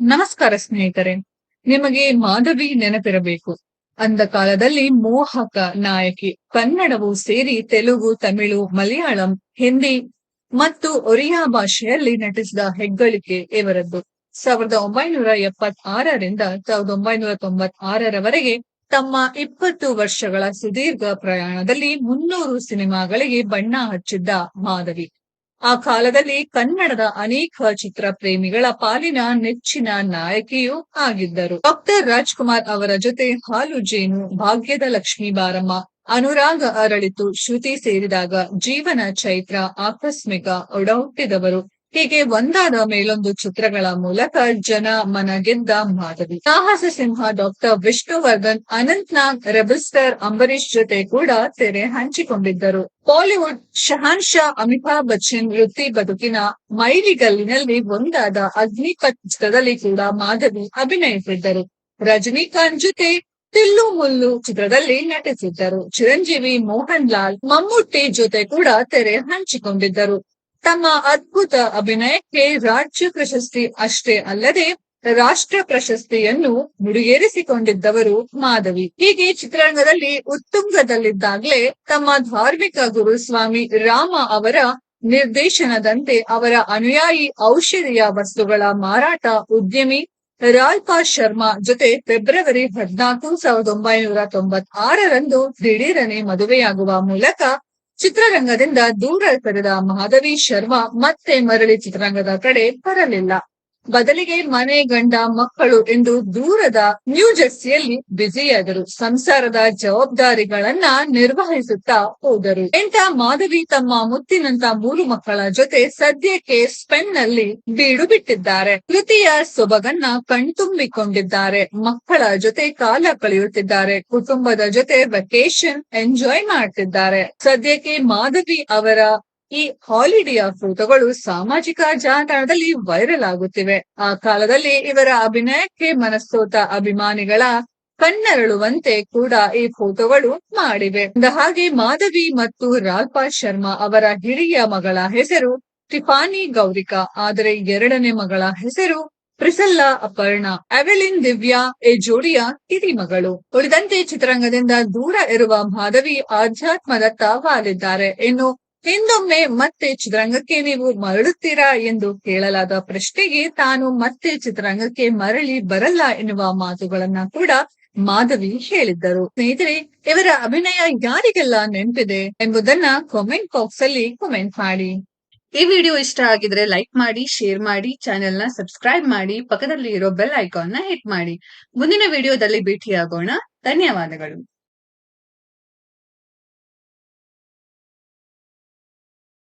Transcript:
ನಮಸ್ಕಾರ ಸ್ನೇಹಿತರೆ, ನಿಮಗೆ ಮಾಧವಿ ನೆನಪಿರಬೇಕು. ಅಂದ ಕಾಲದಲ್ಲಿ ಮೋಹಕ ನಾಯಕಿ, ಕನ್ನಡವು ಸೇರಿ ತೆಲುಗು, ತಮಿಳು, ಮಲಯಾಳಂ, ಹಿಂದಿ ಮತ್ತು ಒರಿಯಾ ಭಾಷೆಯಲ್ಲಿ ನಟಿಸಿದ ಹೆಗ್ಗಳಿಕೆ ಇವರದ್ದು. ಸಾವಿರದ ಒಂಬೈನೂರ ಎಪ್ಪತ್ತಾರರಿಂದ ಸಾವಿರದ ಒಂಬೈನೂರ ತೊಂಬತ್ತಾರರವರೆಗೆ ತಮ್ಮ ಇಪ್ಪತ್ತು ವರ್ಷಗಳ ಸುದೀರ್ಘ ಪ್ರಯಾಣದಲ್ಲಿ ಮುನ್ನೂರು ಸಿನಿಮಾಗಳಿಗೆ ಬಣ್ಣ ಹಚ್ಚಿದ್ದ ಮಾಧವಿ. ಆ ಕಾಲದಲ್ಲಿ ಕನ್ನಡದ ಅನೇಕ ಚಿತ್ರ ಪ್ರೇಮಿಗಳ ಪಾಲಿನ ನೆಚ್ಚಿನ ನಾಯಕಿಯೂ ಆಗಿದ್ದರು. ಡಾಕ್ಟರ್ ರಾಜ್ಕುಮಾರ್ ಅವರ ಜೊತೆ ಹಾಲು ಜೇನು, ಭಾಗ್ಯದ ಲಕ್ಷ್ಮೀ ಬಾರಮ್ಮ, ಅನುರಾಗ ಅರಳಿತು ಶ್ರುತಿ ಸೇರಿದಾಗ ಜೀವನ ಚೈತ್ರ, ಆಕಸ್ಮಿಕ, ಒಡಹುಟ್ಟಿದವರು. ಹೀಗೆ ಒಂದಾದ ಮೇಲೊಂದು ಚಿತ್ರಗಳ ಮೂಲಕ ಜನ ಮನ ಗೆದ್ದ ಮಾಧವಿ ಸಾಹಸ ಸಿಂಹ doctor Vishnuvardhan, Anant Nag, rebel star Ambareesh ಜೊತೆ ಕೂಡ ತೆರೆ ಹಂಚಿಕೊಂಡಿದ್ದರು. ಬಾಲಿವುಡ್ ಶಹಾನ್ ಶಾ, ಅಮಿತಾಬ್ ಬಚ್ಚನ್, ವೃತ್ತಿ ಬದುಕಿನ ಮೈಲಿಗಲ್ಲಿನಲ್ಲಿ ಒಂದಾದ ಅಗ್ನಿಪಥ್ ಚಿತ್ರದಲ್ಲಿ ಕೂಡ ಮಾಧವಿ ಅಭಿನಯಿಸಿದ್ದರು. ರಜನಿಕಾಂತ್ ಜೊತೆ ತಿಲ್ಲು ಮುಲ್ಲು ಚಿತ್ರದಲ್ಲಿ ನಟಿಸಿದ್ದರು. ಚಿರಂಜೀವಿ ಮೋಹನ್ ಲಾಲ್, ಮಮ್ಮೂಟಿ ಜೊತೆ ಕೂಡ ತೆರೆ ಹಂಚಿಕೊಂಡಿದ್ದರು. ತಮ್ಮ ಅದ್ಭುತ ಅಭಿನಯಕ್ಕೆ ರಾಜ್ಯ ಪ್ರಶಸ್ತಿ ಅಷ್ಟೇ ಅಲ್ಲದೆ ರಾಷ್ಟ್ರ ಪ್ರಶಸ್ತಿಯನ್ನು ಮುಡಿಗೇರಿಸಿಕೊಂಡಿದ್ದವರು ಮಾಧವಿ. ಹೀಗೆ ಚಿತ್ರರಂಗದಲ್ಲಿ ಉತ್ತುಂಗದಲ್ಲಿದ್ದಾಗಲೇ ತಮ್ಮ ಧಾರ್ಮಿಕ ಗುರು ಸ್ವಾಮಿ ರಾಮ ಅವರ ನಿರ್ದೇಶನದಂತೆ ಅವರ ಅನುಯಾಯಿ ಔಷಧಿಯ ವಸ್ತುಗಳ ಮಾರಾಟ ಉದ್ಯಮಿ ರಾಲ್ಪಾ ಶರ್ಮಾ ಜೊತೆ ಫೆಬ್ರವರಿ ಹದಿನಾಲ್ಕು ಸಾವಿರದ ಒಂಬೈನೂರ ತೊಂಬತ್ತಾರರಂದು ದಿಢೀರನೆ ಮದುವೆಯಾಗುವ ಮೂಲಕ ಚಿತ್ರರಂಗದಿಂದ ದೂರ ಸರಿದ ಮಾಧವಿ ಶರ್ಮಾ ಮತ್ತೆ ಮರಳಿ ಚಿತ್ರರಂಗದ ಕಡೆ ಬರಲಿಲ್ಲ. ಬದಲಿಗೆ ಮನೆ ಗಂಡ ಮಕ್ಕಳು ಎಂದು ದೂರದ ನ್ಯೂ ಜೆರ್ಸಿಯಲ್ಲಿ ಬ್ಯುಸಿಯಾದರು. ಸಂಸಾರದ ಜವಾಬ್ದಾರಿಗಳನ್ನ ನಿರ್ವಹಿಸುತ್ತಾ ಹೋದರು. ಎಂತ ಮಾಧವಿ ತಮ್ಮ ಮುತ್ತಿನಂತ ಮೂರು ಮಕ್ಕಳ ಜೊತೆ ಸದ್ಯಕ್ಕೆ ಸ್ಪೆನ್ನಲ್ಲಿ ಬೀಡು ಬಿಟ್ಟಿದ್ದಾರೆ. ಕೃತಿಯ ಸೊಬಗನ್ನ ಕಣ್ತುಂಬಿಕೊಂಡಿದ್ದಾರೆ. ಮಕ್ಕಳ ಜೊತೆ ಕಾಲ ಕಳೆಯುತ್ತಿದ್ದಾರೆ. ಕುಟುಂಬದ ಜೊತೆ ವೆಕೇಶನ್ ಎಂಜಾಯ್ ಮಾಡ್ತಿದ್ದಾರೆ. ಸದ್ಯಕ್ಕೆ ಮಾಧವಿ ಅವರ ಈ ಹಾಲಿಡೇ ಫೋಟೋಗಳು ಸಾಮಾಜಿಕ ಜಾಲತಾಣದಲ್ಲಿ ವೈರಲ್ ಆಗುತ್ತಿವೆ. ಆ ಕಾಲದಲ್ಲಿ ಇವರ ಅಭಿನಯಕ್ಕೆ ಮನಸ್ತೋತ ಅಭಿಮಾನಿಗಳ ಕಣ್ಣರಳುವಂತೆ ಕೂಡ ಈ ಫೋಟೋಗಳು ಮಾಡಿವೆ. ಹಾಗೆ ಮಾಧವಿ ಮತ್ತು ರಾಲ್ಪಾ ಶರ್ಮಾ ಅವರ ಹಿರಿಯ ಮಗಳ ಹೆಸರು ಟಿಫಾನಿ ಗೌರಿಕಾ, ಆದರೆ ಎರಡನೇ ಮಗಳ ಹೆಸರು ಪ್ರಿಸಲ್ಲಾ ಅಪರ್ಣ. ಅವೆಲಿನ್ ದಿವ್ಯಾ ಎ ಜೋಡಿಯ ಕಿರಿ ಮಗಳು. ಉಳಿದಂತೆ ಚಿತ್ರರಂಗದಿಂದ ದೂರ ಇರುವ ಮಾಧವಿ ಆಧ್ಯಾತ್ಮದತ್ತ ವಾಲಿದ್ದಾರೆ. ಇನ್ನು ಹಿಂದೊಮ್ಮೆ ಮತ್ತೆ ಚಿತ್ರರಂಗಕ್ಕೆ ನೀವು ಮರಳುತ್ತೀರಾ ಎಂದು ಕೇಳಲಾದ ಪ್ರಶ್ನೆಗೆ ತಾನು ಮತ್ತೆ ಚಿತ್ರರಂಗಕ್ಕೆ ಮರಳಿ ಬರಲ್ಲ ಎನ್ನುವ ಮಾತುಗಳನ್ನ ಕೂಡ ಮಾಧವಿ ಹೇಳಿದ್ದರು. ಸ್ನೇಹಿತರೆ, ಇವರ ಅಭಿನಯ ಯಾರಿಗೆಲ್ಲ ನೆನಪಿದೆ ಎಂಬುದನ್ನ ಕಾಮೆಂಟ್ ಬಾಕ್ಸ್ ಅಲ್ಲಿ ಕಾಮೆಂಟ್ ಮಾಡಿ. ಈ ವಿಡಿಯೋ ಇಷ್ಟ ಆಗಿದ್ರೆ ಲೈಕ್ ಮಾಡಿ ಶೇರ್ ಮಾಡಿ ಚಾನೆಲ್ನ ಸಬ್ಸ್ಕ್ರೈಬ್ ಮಾಡಿ ಪಕ್ಕದಲ್ಲಿ ಇರೋ ಬೆಲ್ ಐಕಾನ್ನ ಹಿಟ್ ಮಾಡಿ. ಮುಂದಿನ ವಿಡಿಯೋದಲ್ಲಿ ಭೇಟಿಯಾಗೋಣ. ಧನ್ಯವಾದಗಳು.